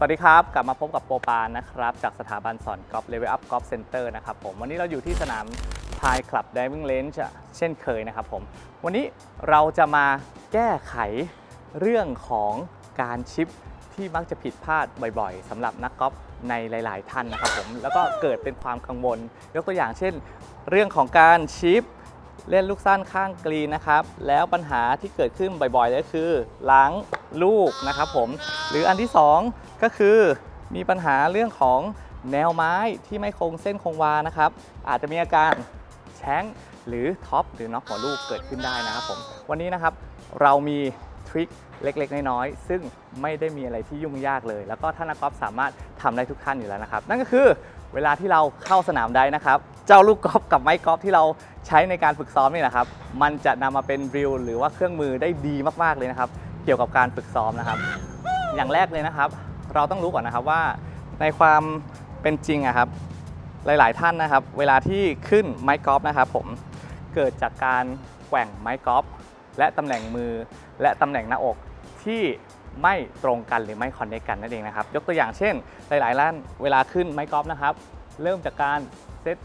สวัสดีครับ กลับมาพบกับโปรปานนะครับ จากสถาบันสอนกอล์ฟเลเวลอัพกอล์ฟเซ็นเตอร์นะครับผม วันนี้เราอยู่ที่สนามพายคลับ d ด v ิ n g Range อะเช่นเคยนะครับผม วันนี้เราจะมาแก้ไขเรื่องของการชิปที่มักจะผิดพลาดบ่อยๆสำหรับนักกอล์ฟในหลาย ๆ ท่านนะครับผม แล้วก็เกิดเป็นความกังวล ยกตัวอย่างเช่น เรื่องของการชิป เล่นลูกสั้นข้างกรีนนะครับ แล้วปัญหาที่เกิดขึ้นบ่อยๆเลยคือล้างลูกนะครับผม หรืออันที่ 2 ก็คือมีปัญหาเรื่องของแนวไม้ที่ไม่คงเส้นคงวานะครับ อาจจะมีอาการแช้งหรือท็อปหรือน็อกหัวลูกเกิดขึ้นได้นะครับผม วันนี้นะครับเรามีทริคเล็กๆ น้อยๆ ซึ่งไม่ได้มีอะไรที่ยุ่งยากเลย แล้วก็ท่านนักกอล์ฟสามารถทำได้ทุกท่านอยู่แล้วนะครับ นั่นก็คือ เวลาที่เราเข้าสนามได้นะครับ เจ้าลูกกอล์ฟกับไม้กอล์ฟที่เราใช้ในการฝึกซ้อมนี่นะครับ มันจะนำมาเป็นริลหรือว่าเครื่องมือได้ดีมากๆเลยนะครับ เกี่ยวกับการฝึกซ้อมนะครับ อย่างแรกเลยนะครับ เราต้องรู้ก่อนนะครับว่าในความเป็นจริงอะครับ หลายๆท่านนะครับ เวลาที่ขึ้นไม้กอล์ฟนะครับผมเกิดจากการแกว่งไม้กอล์ฟและตำแหน่งมือและตำแหน่งหน้าอกที่ ไม่ตรงกันหรือไม่คอนเนคกันนั่นเองนะครับ ยกตัวอย่างเช่น หลายๆท่านเวลาขึ้นไม้กอล์ฟนะครับ เริ่มจากการเซต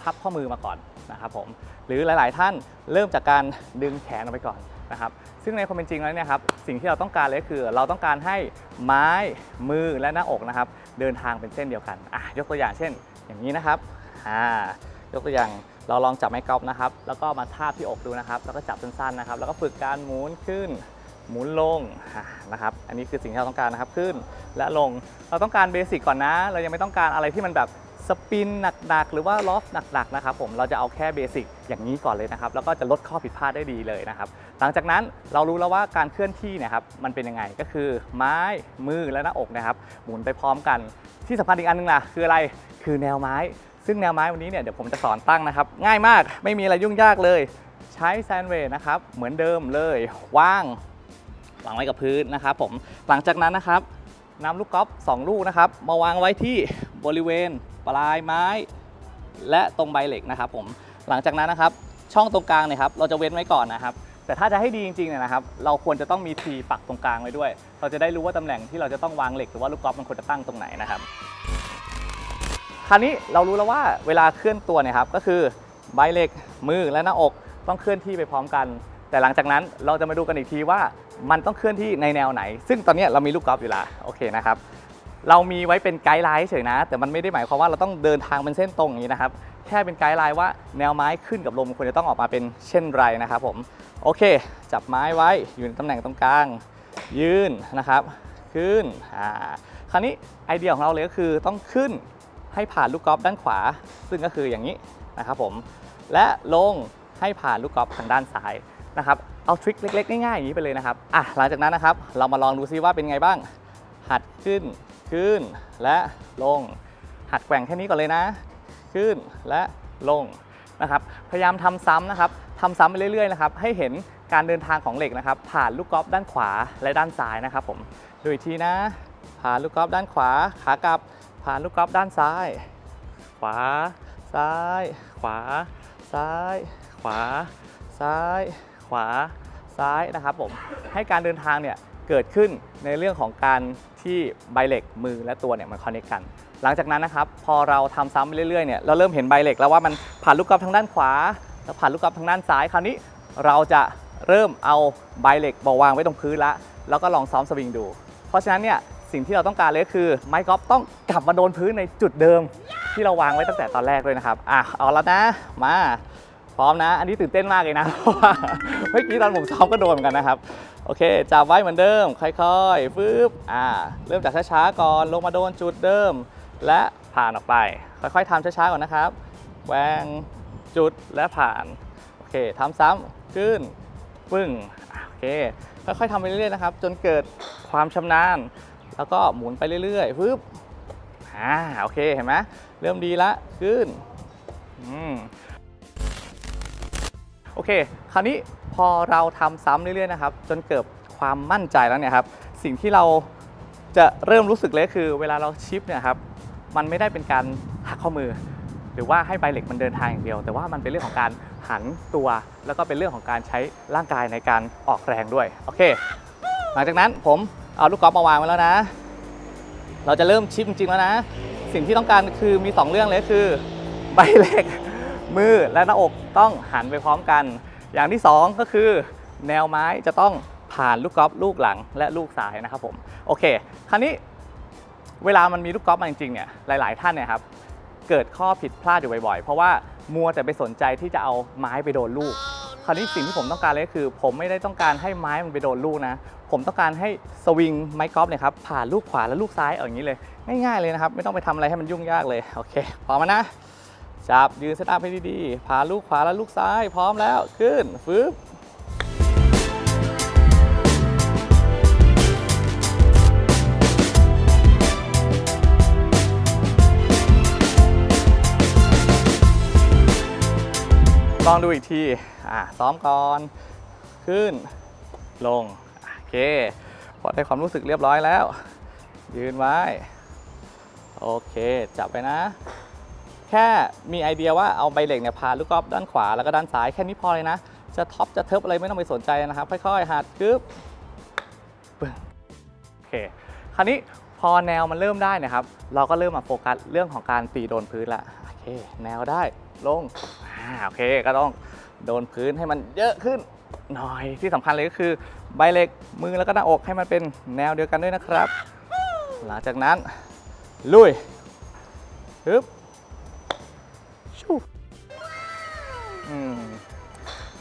พับข้อมือมาก่อนนะครับผมหรือหลาย ๆ ท่านเริ่มจากการดึงแขนออกไปก่อนนะครับ ซึ่งในความเป็นจริงแล้วเนี่ยครับสิ่งที่เราต้องการเลยก็คือเราต้องการให้ไม้มือและหน้าอกนะครับ เดินทางเป็นเส้นเดียวกันอะยกตัวอย่างเช่น อย่างนี้นะครับอ่ายกตัวอย่างเราลองจับไม้กอล์ฟนะครับ แล้วก็มาทาบที่อกดูนะครับ แล้วก็จับสั้นๆนะครับ แล้วก็ฝึกการหมุนขึ้น หมุนลงนะครับ อันนี้คือสิ่งที่เราต้องการนะครับ ขึ้นและลง เราต้องการเบสิกก่อนนะ เรายังไม่ต้องการอะไรที่มันแบบสปินหนักๆ หรือว่าลอฟหนักๆ นะครับผม เราจะเอาแค่เบสิกอย่างนี้ก่อนเลยนะครับ แล้วก็จะลดข้อผิดพลาดได้ดีเลยนะครับ หลังจากนั้นเรารู้แล้วว่าการเคลื่อนที่นะครับ มันเป็นยังไง ก็คือไม้ มือ และหน้าอกนะครับ หมุนไปพร้อมกัน ที่สำคัญอีกอันนึงล่ะ คืออะไร คือแนวไม้ ซึ่งแนวไม้วันนี้เนี่ย เดี๋ยวผมจะสอนตั้งนะครับ ง่ายมาก ไม่มีอะไรยุ่งยากเลย ใช้แซนเวย์นะครับ เหมือนเดิมเลยวาง วางไว้กับพื้นนะครับผมหลังจากนั้นนะครับนำลูกกอล์ฟ2ลูกนะครับ มาวางไว้ที่บริเวณปลายไม้ และตรงใบเหล็กนะครับผมหลังจากนั้นนะครับ ช่องตรงกลางเนี่ยครับเราจะเว้นไว้ก่อนนะครับ แต่ถ้าจะให้ดีจริงๆเนี่ยนะครับ เราควรจะต้องมีทีปักตรงกลางไว้ด้วย เราจะได้รู้ว่าตำแหน่งที่เราจะต้องวางเหล็กหรือว่าลูกกอล์ฟมันควรจะตั้งตรงไหนนะครับคราวนี้เรารู้แล้วว่าเวลาเคลื่อนตัวเนี่ยครับก็คือใบเหล็กมือและหน้าอกต้องเคลื่อนที่ไปพร้อมกัน แต่หลังจากนั้นเราจะมาดูกันอีกทีว่ามันต้องเคลื่อนที่ในแนวไหน ซึ่งตอนนี้เรามีลูกกอล์ฟอยู่และโอเคนะครับเรามีไว้เป็นไกด์ไลน์เฉยนะ แต่มันไม่ได้หมายความว่าเราต้องเดินทางเป็นเส้นตรงอย่างนี้นะครับ แค่เป็นไกด์ไลน์ว่าแนวไม้ขึ้นกับลมควรจะต้องออกมาเป็นเช่นไรนะครับผม โอเค จับไม้ไว้อยู่ในตำแหน่งตรงกลาง ยืนนะครับ ขึ้นอ่าคราวนี้ไอเดียของเราเลยก็คือต้องขึ้นให้ผ่านลูกกอล์ฟด้านขวา ซึ่งก็คืออย่างนี้นะครับผม และลงให้ผ่านลูกกอล์ฟทางด้านซ้าย นะครับเอาทริคเล็กๆง่ายๆอย่างนี้ไปเลยนะครับอะหลังจากนั้นนะครับเรามาลองดูซิว่าเป็นไงบ้าง หัดขึ้นขึ้นและลง หัดแกว่งแค่นี้ก่อนเลยนะ ขึ้นและลงนะครับพยายามทำซ้ำนะครับทำซ้ำไปเรื่อยๆนะครับให้เห็นการเดินทางของเหล็กนะครับ ผ่านลูกกอล์ฟด้านขวาและด้านซ้ายนะครับผมดูอีกทีนะ ผ่านลูกกอล์ฟด้านขวาขากลับผ่านลูกกอล์ฟด้านซ้าย ขวา ซ้าย ขวา ซ้าย ขวา ซ้าย ขวาซ้ายนะครับผมให้การเดินทางเนี่ยเกิดขึ้นในเรื่องของการที่ใบเหล็กมือและตัวเนี่ยมันคอนเนคกัน หลังจากนั้นนะครับพอเราทำซ้ำไปเรื่อยๆเนี่ยเราเริ่มเห็นใบเหล็กแล้วว่ามันผ่านลูกกอล์ฟทางด้านขวา แล้วผ่านลูกกอล์ฟทางด้านซ้ายคราวนี้เราจะเริ่มเอาใบเหล็กมาวางไว้ตรงพื้นละแล้วก็ลองซ้อมสวิงดู เพราะฉะนั้นเนี่ยสิ่งที่เราต้องการเลยก็คือไม้กอล์ฟต้องกลับมาโดนพื้นในจุดเดิมที่เราวางไว้ตั้งแต่ตอนแรกเลยนะครับอะเอาแล้วนะมา พร้อมนะ อันนี้ตื่นเต้นมากเลยนะเพราะว่าเมื่อกี้ตอนผมซ้อมก็โดนเหมือนกันนะครับ โอเคจับไว้เหมือนเดิม ค่อยๆฟึบอ่าเริ่มจากช้าๆก่อนลงมาโดนจุดเดิม และผ่านออกไป ค่อยๆทำช้าๆก่อนนะครับแหวงจุดและผ่านโอเคทำซ้ำขึ้นปึ้งโอเคค่อยๆทำไปเรื่อยๆนะครับ จนเกิดความชำนาญ แล้วก็หมุนไปเรื่อยๆฟึบอ่าโอเคเห็นไหมเริ่มดีละขึ้นอืม โอเค คราวนี้พอเราทำซ้ำเรื่อยๆนะครับ จนเกิดความมั่นใจแล้วเนี่ยครับ สิ่งที่เราจะเริ่มรู้สึกเลยคือ เวลาเราชิปเนี่ยครับ มันไม่ได้เป็นการหักข้อมือ หรือว่าให้ใบเหล็กมันเดินทางอย่างเดียว แต่ว่ามันเป็นเรื่องของการหันตัว แล้วก็เป็นเรื่องของการใช้ร่างกายในการออกแรงด้วย โอเค หลังจากนั้นผมเอาลูกกอล์ฟมาวางไว้แล้วนะ เราจะเริ่มชิปจริงๆแล้วนะ สิ่งที่ต้องการคือมี 2 เรื่องเลยคือใบเหล็ก มือและหน้าอกต้องหันไปพร้อมกัน อย่างที่ 2 ก็คือแนวไม้จะต้องผ่านลูกกอล์ฟลูกหลังและลูกซ้ายนะครับผมโอเค คราวนี้เวลามันมีลูกกอล์ฟมาจริงๆเนี่ยหลาย ๆ ท่านเนี่ยครับเกิดข้อผิดพลาดอยู่บ่อยๆ เพราะว่ามัวแต่ไปสนใจที่จะเอาไม้ไปโดนลูก คราวนี้สิ่งที่ผมต้องการเลยก็คือ ผมไม่ได้ต้องการให้ไม้มันไปโดนลูกนะ ผมต้องการให้สวิงไม้กอล์ฟเนี่ยครับผ่านลูกขวาและลูกซ้ายอย่างนี้เลย ง่ายๆเลยนะครับ ไม่ต้องไปทำอะไรให้มันยุ่งยากเลย โอเค พร้อมแล้วนะ จับยืนเซตอัพให้ดีๆผ่าลูกขวาและลูกซ้ายพร้อมแล้วขึ้นฟึบลองดูอีกที อ่า ซ้อมก่อน ขึ้น ลง โอเค พอได้ความรู้สึกเรียบร้อยแล้ว ยืนไว้ โอเค จับไปนะ แค่มีไอเดียว่าเอาใบเหล็กเนี่ยผ่าลูกกอล์ฟด้านขวาแล้วก็ด้านซ้ายแค่นี้พอเลยนะ จะท็อปจะเทิบอะไรไม่ต้องไปสนใจนะครับ ค่อยๆหัดกึ๊บโอเค คราวนี้พอแนวมันเริ่มได้นะครับ เราก็เริ่มมาโฟกัสเรื่องของการตีโดนพื้นละโอเค แนวได้ลงโอเคก็ต้องโดนพื้นให้มันเยอะขึ้นหน่อยที่สำคัญเลยก็คือใบเหล็กมือแล้วก็หน้าอกให้มันเป็นแนวเดียวกันด้วยนะครับ หลังจากนั้นลุยฮึบ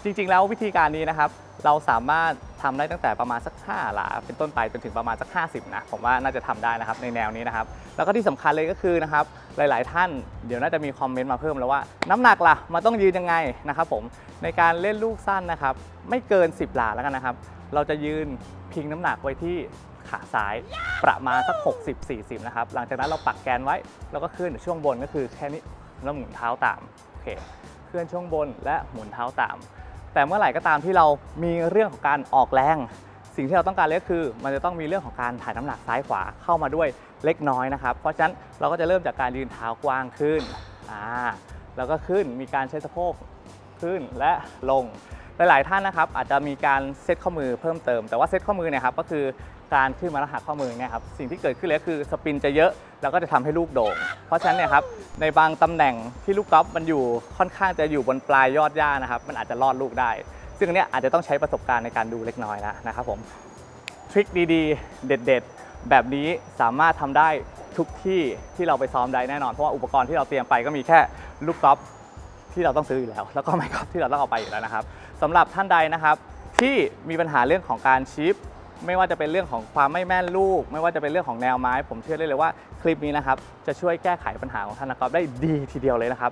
จริง ๆ แล้ววิธีการนี้นะครับ เราสามารถทำได้ตั้งแต่ประมาณสัก 5 หลา เป็นต้นไปจนถึงประมาณสัก 50 นะ ผมว่าน่าจะทำได้นะครับในแนวนี้นะครับ แล้วก็ที่สำคัญเลยก็คือนะครับ หลาย ๆ ท่านเดี๋ยวน่าจะมีคอมเมนต์มาเพิ่มแล้วว่า น้ำหนักล่ะ มันต้องยืนยังไงนะครับผมในการเล่นลูกสั้นนะครับ ไม่เกิน 10 หลาแล้วกันนะครับ เราจะยืนพิงน้ำหนักไว้ที่ขาซ้ายประมาณสัก 60-40 นะครับ หลังจากนั้นเราปักแกนไว้ แล้วก็ขึ้นช่วงบนก็คือแค่นี้แล้วหมุนเท้าตามโอเคเคลื่อนช่วงบนและหมุนเท้าตาม แต่เมื่อไหร่ก็ตามที่เรามีเรื่องของการออกแรง สิ่งที่เราต้องการเลยก็คือ มันจะต้องมีเรื่องของการถ่ายน้ำหนักซ้ายขวาเข้ามาด้วยเล็กน้อยนะครับ เพราะฉะนั้นเราก็จะเริ่มจากการยืนเท้ากว้างขึ้นอ่าแล้วก็ขึ้นมีการใช้สะโพกขึ้นและลง หลาย ๆ ท่านนะครับอาจจะมีการเซตข้อมือเพิ่มเติม แต่ว่าเซตข้อมือเนี่ยครับก็คือการขึ้นมาแล้วหักข้อมือเนี่ยครับสิ่งที่เกิดขึ้นเลยคือสปินจะเยอะแล้วก็จะทำให้ลูกโด่งเพราะฉะนั้นเนี่ยครับในบางตำแหน่งที่ลูกกอล์ฟมันอยู่ค่อนข้างจะอยู่บนปลายยอดหญ้านะครับมันอาจจะรอดลูกได้ ซึ่งเนี้ยอาจจะต้องใช้ประสบการณ์ในการดูเล็กน้อยแล้วนะครับผมทริคดีๆ เด็ด ๆ แบบนี้สามารถทำได้ทุกที่ที่เราไปซ้อมได้แน่นอนเพราะว่าอุปกรณ์ที่เราเตรียมไปก็มีแค่ลูกกอล์ฟที่เราต้องซื้ออยู่แล้ว แล้วก็ไม้กอล์ฟที่เราต้องเอาไปอยู่แล้วนะครับ สำหรับท่านใดนะครับ ที่มีปัญหาเรื่องของการชิป ไม่ว่าจะเป็นเรื่องของความไม่แม่นลูก ไม่ว่าจะเป็นเรื่องของแนวไม้ ผมเชื่อได้เลยว่าคลิปนี้นะครับจะช่วยแก้ไขปัญหาของท่านนักกอล์ฟได้ดีทีเดียวเลยนะครับ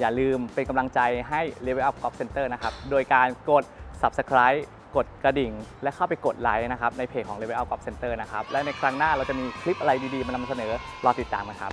อย่าลืมเป็นกำลังใจให้ Level Up Golf Center นะครับโดยการกด Subscribe กดกระดิ่ง และเข้าไปกดไลค์นะครับในเพจของ Level Up Golf Center นะครับและในครั้งหน้าเราจะมีคลิปอะไรดีๆมานำเสนอรอติดตามนะครับ